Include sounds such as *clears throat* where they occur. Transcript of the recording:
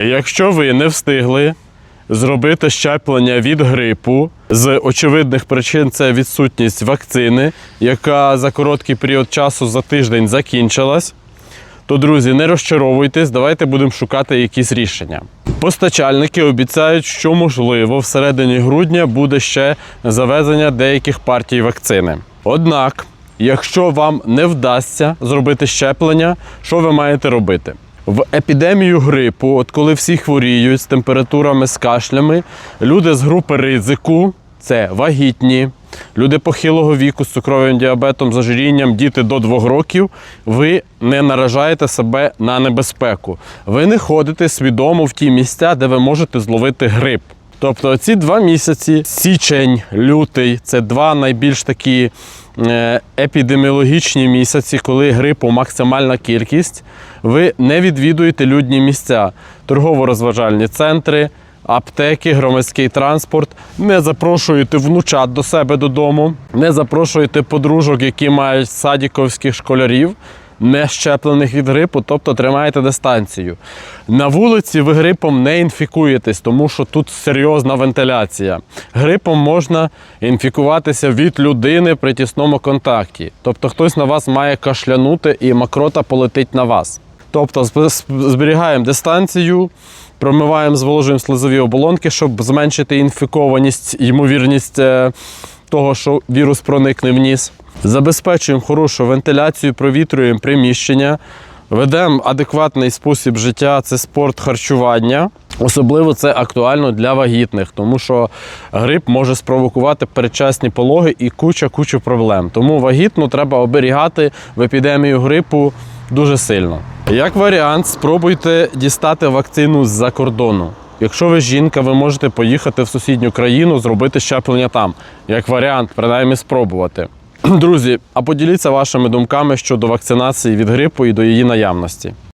Якщо ви не встигли зробити щеплення від грипу, з очевидних причин це відсутність вакцини, яка за короткий період часу за тиждень закінчилась, то, друзі, не розчаровуйтесь, давайте будемо шукати якісь рішення. Постачальники обіцяють, що можливо всередині грудня буде ще завезення деяких партій вакцини. Однак, якщо вам не вдасться зробити щеплення, що ви маєте робити? В епідемію грипу, от коли всі хворіють з температурами, з кашлями, люди з групи ризику це вагітні, люди похилого віку з цукровим діабетом, з ожирінням, діти до 2 років, ви не наражаєте себе на небезпеку. Ви не ходите свідомо в ті місця, де ви можете зловити грип. Тобто ці два місяці, січень, лютий, це два найбільш такі е, епідеміологічні місяці, коли грипу максимальна кількість. Ви не відвідуєте людні місця, торгово-розважальні центри, аптеки, громадський транспорт. Не запрошуєте внучат до себе додому, не запрошуєте подружок, які мають садіковських школярів не щеплених від грипу, тобто тримаєте дистанцію. На вулиці ви грипом не інфікуєтесь, тому що тут серйозна вентиляція. Грипом можна інфікуватися від людини при тісному контакті. Тобто хтось на вас має кашлянути і макрота полетить на вас. Тобто зб- зб- зберігаємо дистанцію, промиваємо, зволожуємо слизові оболонки, щоб зменшити інфікованість, ймовірність е, того, що вірус проникне в ніс. Забезпечуємо хорошу вентиляцію, провітрюємо приміщення, ведемо адекватний спосіб життя, це спорт харчування. Особливо це актуально для вагітних, тому що грип може спровокувати передчасні пологи і куча-куча проблем. Тому вагітну треба оберігати в епідемію грипу дуже сильно. Як варіант, спробуйте дістати вакцину з-за кордону. Якщо ви жінка, ви можете поїхати в сусідню країну, зробити щеплення там. Як варіант, принаймні спробувати. *clears throat* Друзі, а поділіться вашими думками щодо вакцинації від грипу і до її наявності.